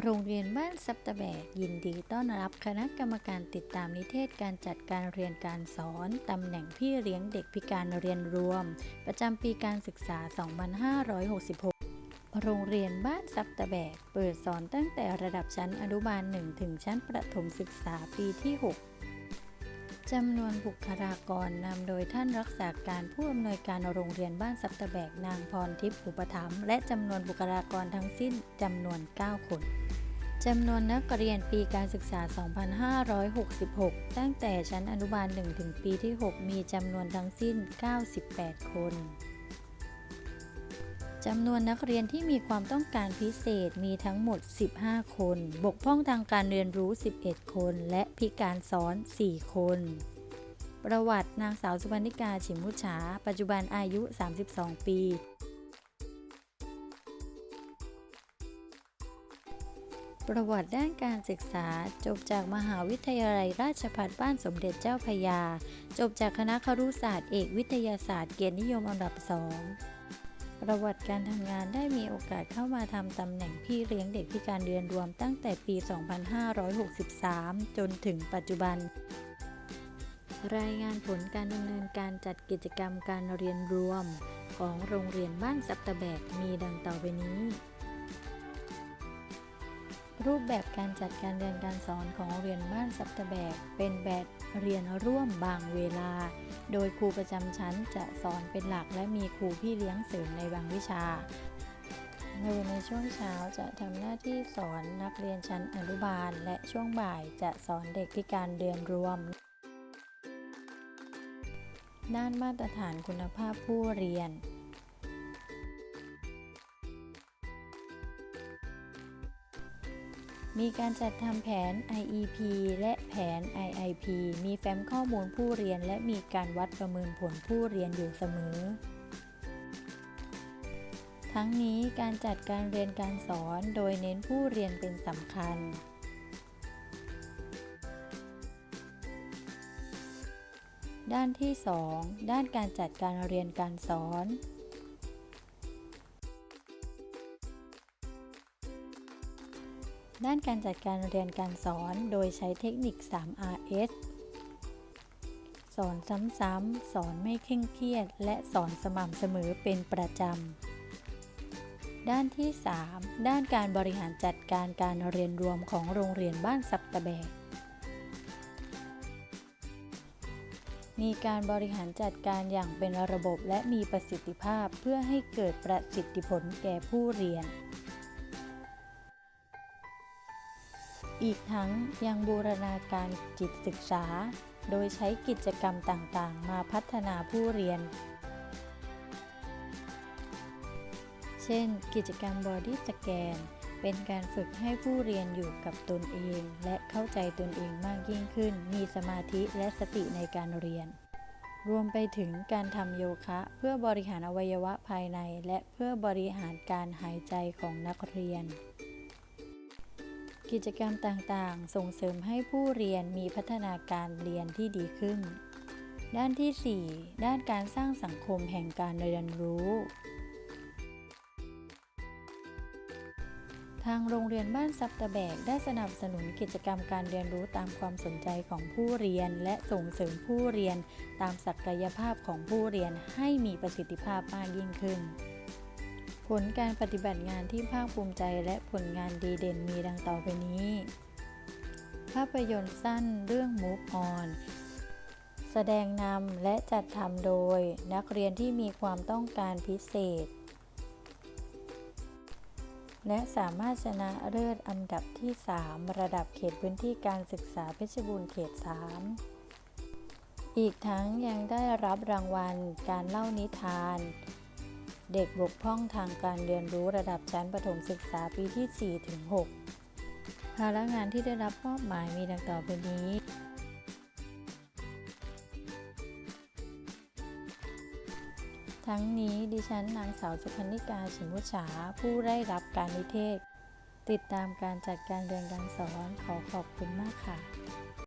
โรงเรียนบ้านซับตะแบกยินดีต้อนรับคณะกรรมการติดตามนิเทศการจัดการเรียนการสอน ตำแหน่งพี่เลี้ยงเด็กพิการเรียนรวม ประจำปีการศึกษา 2566 โรงเรียนบ้านซับตะแบก เปิดสอนตั้งแต่ระดับชั้นอนุบาล 1 ถึงชั้นประถมศึกษาปีที่ 6 จำนวนบุคลากรนำโดยท่านรักษาการผู้อำนวยการโรงเรียนบ้านซับตะแบกนางพรทิพย์อุปถัมภ์และจำนวนบุคลากรทั้งสิ้นจำนวน 9 คนจำนวนนักเรียนปีการศึกษา 2566 ตั้งแต่ชั้นอนุบาล 1 ถึงปีที่ 6 มีจำนวนทั้งสิ้น 98 คน จำนวนนักเรียนที่มีความต้องการพิเศษมีทั้งหมด 15 คน บกพร่องทางการเรียนรู้ 11 คน และพิการซ้อน 4 คน ประวัตินางสาวสุวรรณิกาฉิมมุฉาปัจจุบันอายุ 32 ปี ประวัติด้านการศึกษาจบจากมหาวิทยาลัยราชภัฏบ้านสมเด็จเจ้าพยา จบจากคณะครุศาสตร์เอกวิทยาศาสตร์เกียรตินิยมอันดับสอง ประวัติการทำงานได้มีโอกาสเข้ามาทำตำแหน่งพี่เลี้ยงเด็กพิการเรียนรวมตั้งแต่ปี 2563 จนถึงปัจจุบัน รายงานผลการดำเนินการจัดกิจกรรมการเรียนรวม ของโรงเรียนบ้านสับตะแบกมีดังต่อไปนี้ รูปแบบการจัดการเรียนการสอนของโรงเรียนบ้านสับตะแบก เป็นแบบเรียนร่วมบางเวลา โดยครูประจำชั้นจะสอนเป็นหลักและมีครูพี่เลี้ยงเสริมในบางวิชา โดยในช่วงเช้าจะทำหน้าที่สอนนักเรียนชั้นอนุบาล และช่วงบ่ายจะสอนเด็กพิการเรียนรวม ด้านมาตรฐานคุณภาพผู้เรียน มีการจัดทำแผน IEP และแผน IIP มีแฟ้มข้อมูลผู้เรียน และมีการวัดประเมินผลผู้เรียนอยู่เสมอ ทั้งนี้การจัดการเรียนการสอนโดยเน้นผู้เรียนเป็นสำคัญด้านที่ 2 ด้านการจัดการเรียนการสอน ด้านการจัดการเรียนการสอนโดยใช้เทคนิค 3RS สอนซ้ำๆ สอนไม่เคร่งเครียด และสอนสม่ำเสมอเป็นประจำ ด้านที่ 3 ด้านการบริหารจัดการการเรียนรวมของโรงเรียนบ้านสับตะแบก มีการบริหารจัดการอย่างเป็นระบบและมีประสิทธิภาพเพื่อให้เกิดประสิทธิผลแก่ผู้เรียน อีกทั้งยังบูรณาการจิตศึกษา โดยใช้กิจกรรมต่างๆ มาพัฒนาผู้เรียน เช่น กิจกรรม Body Scan เป็นการฝึกให้ผู้เรียนอยู่กับตนเอง และเข้าใจตนเองมากยิ่งขึ้น มีสมาธิและสติในการเรียน รวมไปถึงการทำโยคะ เพื่อบริหารอวัยวะภายใน และเพื่อบริหารการหายใจของนักเรียน กิจกรรมต่างๆ ส่งเสริมให้ผู้เรียนมีพัฒนาการเรียนที่ดีขึ้น ด้านที่ 4 ด้านการสร้างสังคมแห่งการเรียนรู้ ทางโรงเรียนบ้านซับตะแบกได้สนับสนุนกิจกรรมการเรียนรู้ตามความสนใจของผู้เรียน และส่งเสริมผู้เรียนตามศักยภาพของผู้เรียนให้มีประสิทธิภาพมากยิ่งขึ้น ผลการปฏิบัติงานที่ภาคภูมิใจและผลงานดีเด่นมีดังต่อไปนี้ ภาพยนตร์สั้นเรื่อง Move On แสดงนำและจัดทำโดยนักเรียนที่มีความต้องการพิเศษ และสามารถชนะเลิศอันดับที่ 3 ระดับเขตพื้นที่การศึกษาเพชรบูรณ์เขต 3 อีกทั้งยังได้รับรางวัลการเล่านิทาน เด็กบกพร่องทางการเรียนรู้ระดับชั้นประถมศึกษาปีที่ 4 ถึง 6 ภาระงานที่ได้รับมอบหมายมีดังต่อไปนี้ ทั้งนี้ดิฉันนางสาวสุพรรณิกาฉิมวุชา ผู้ได้รับการนิเทศ ติดตามการจัดการเรียนการสอนขอขอบคุณมากค่ะ